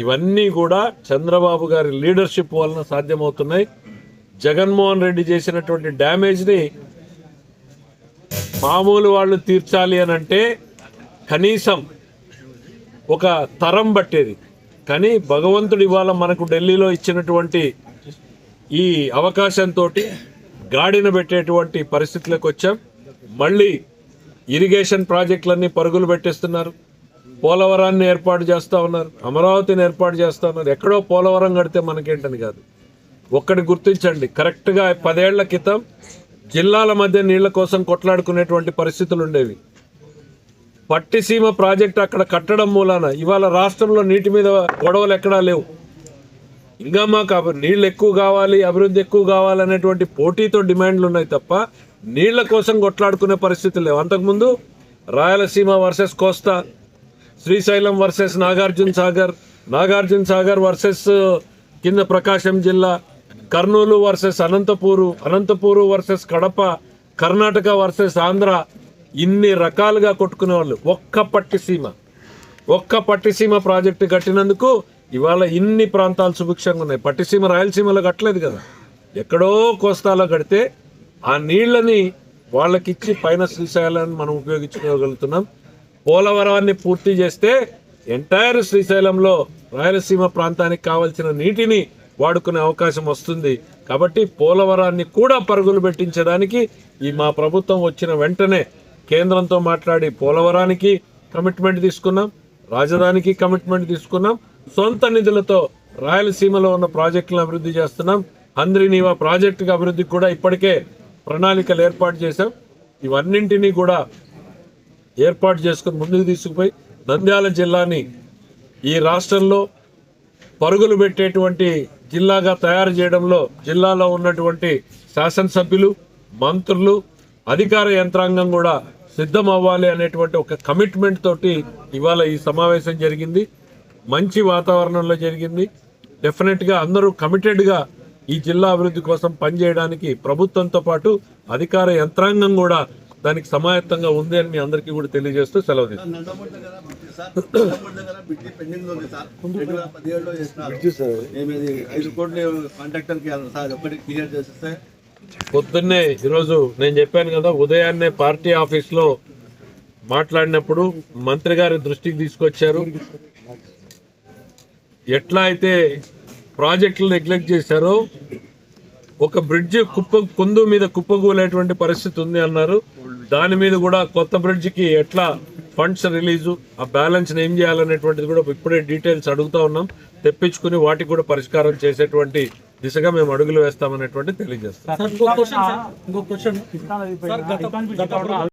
ఇవన్నీ కూడా చంద్రబాబు గారి లీడర్షిప్ వలన సాధ్యమవుతున్నాయి. జగన్మోహన్ రెడ్డి చేసినటువంటి డ్యామేజ్ని మామూలు వాళ్ళు తీర్చాలి అని అంటే కనీసం ఒక తరం పట్టేది. కానీ భగవంతుడు ఇవాళ మనకు ఢిల్లీలో ఇచ్చినటువంటి ఈ అవకాశంతో గాడిన పెట్టేటువంటి పరిస్థితులకు వచ్చాం. మళ్ళీ ఇరిగేషన్ ప్రాజెక్టులన్నీ పరుగులు పెట్టేస్తున్నారు. పోలవరాన్ని ఏర్పాటు చేస్తూ ఉన్నారు. అమరావతిని ఏర్పాటు చేస్తూ ఉన్నారు. ఎక్కడో పోలవరం కడితే మనకేంటని కాదు. ఒక్కటి గుర్తించండి. కరెక్ట్గా పదేళ్ళ క్రితం జిల్లాల మధ్య నీళ్ళ కోసం కొట్లాడుకునేటువంటి పరిస్థితులు ఉండేవి. పట్టిసీమ ప్రాజెక్ట్ అక్కడ కట్టడం మూలాన ఇవాళ రాష్ట్రంలో నీటి మీద గొడవలు ఎక్కడా లేవు. ఇంకా మాకు నీళ్ళు ఎక్కువ కావాలి అభివృద్ధి ఎక్కువ కావాలనేటువంటి పోటీతో డిమాండ్లు ఉన్నాయి తప్ప నీళ్ళ కోసం కొట్లాడుకునే పరిస్థితులు లేవు. అంతకుముందు Rayalaseema versus Kosta Srisailam versus Nagarjuna Sagar Nagarjuna Sagar versus కింద ప్రకాశం జిల్లా Kurnool versus Anantapur Anantapur versus Kadapa Karnataka versus Andhra ఇన్ని రకాలుగా కొట్టుకునేవాళ్ళు ఒక్క పట్టిసీమ ఒక్క పట్టిసీమ ప్రాజెక్టు కట్టినందుకు ఇవాళ ఇన్ని ప్రాంతాలు సుభిక్షంగా ఉన్నాయి. పట్టిసీమ రాయలసీమలో కట్టలేదు కదా. ఎక్కడో కోస్తాలో కడితే ఆ నీళ్ళని వాళ్ళకిచ్చి పైన శ్రీశైలాన్ని మనం ఉపయోగించుకోగలుగుతున్నాం. పోలవరాన్ని పూర్తి చేస్తే ఎంటైర్ శ్రీశైలంలో రాయలసీమ ప్రాంతానికి కావలసిన నీటిని వాడుకునే అవకాశం వస్తుంది. కాబట్టి పోలవరాన్ని కూడా పరుగులు పెట్టించడానికి ఈ మా ప్రభుత్వం వచ్చిన వెంటనే కేంద్రంతో మాట్లాడి పోలవరానికి కమిట్మెంట్ తీసుకున్నాం రాజధానికి కమిట్మెంట్ తీసుకున్నాం సొంత నిధులతో రాయలసీమలో ఉన్న ప్రాజెక్టులను అభివృద్ధి చేస్తున్నాం. అందరినీవా ప్రాజెక్టుకి అభివృద్ధికి కూడా ఇప్పటికే ప్రణాళికలు ఏర్పాటు చేశాం. ఇవన్నింటినీ కూడా ఏర్పాటు చేసుకుని ముందుకు తీసుకుపోయి నంద్యాల జిల్లాని ఈ రాష్ట్రంలో పరుగులు పెట్టేటువంటి జిల్లాగా తయారు చేయడంలో జిల్లాలో ఉన్నటువంటి శాసనసభ్యులు మంత్రులు అధికార యంత్రాంగం కూడా సిద్ధం అవ్వాలి అనేటువంటి ఒక కమిట్మెంట్ తోటి ఇవాళ ఈ సమావేశం జరిగింది. మంచి వాతావరణంలో జరిగింది. డెఫినెట్గా అందరూ కమిటెడ్గా ఈ జిల్లా అభివృద్ధి కోసం పనిచేయడానికి ప్రభుత్వంతో పాటు అధికార యంత్రాంగం కూడా దానికి సమాయత్తంగా ఉంది అని మీ అందరికీ కూడా తెలియజేస్తూ సెలవు పొద్దున్నే ఈరోజు నేను చెప్పాను కదా ఉదయాన్నే పార్టీ ఆఫీస్లో మాట్లాడినప్పుడు మంత్రి గారి దృష్టికి తీసుకొచ్చారు. ఎట్లా అయితే ప్రాజెక్టులు నెగ్లెక్ట్ చేశారో ఒక బ్రిడ్జ్ కుప్ప కుందు మీద కుప్పకూలేటువంటి పరిస్థితి ఉంది అన్నారు. దాని మీద కూడా కొత్త బ్రిడ్జికి ఎట్లా ఫండ్స్ రిలీజు ఆ బ్యాలెన్స్ ఏం చేయాలనేటువంటిది కూడా ఇప్పుడే డీటెయిల్స్ అడుగుతా ఉన్నాం. తెప్పించుకుని వాటికి కూడా పరిష్కారం చేసేటువంటి దిశగా మేము అడుగులు వేస్తామనేటువంటి తెలియజేస్తాం.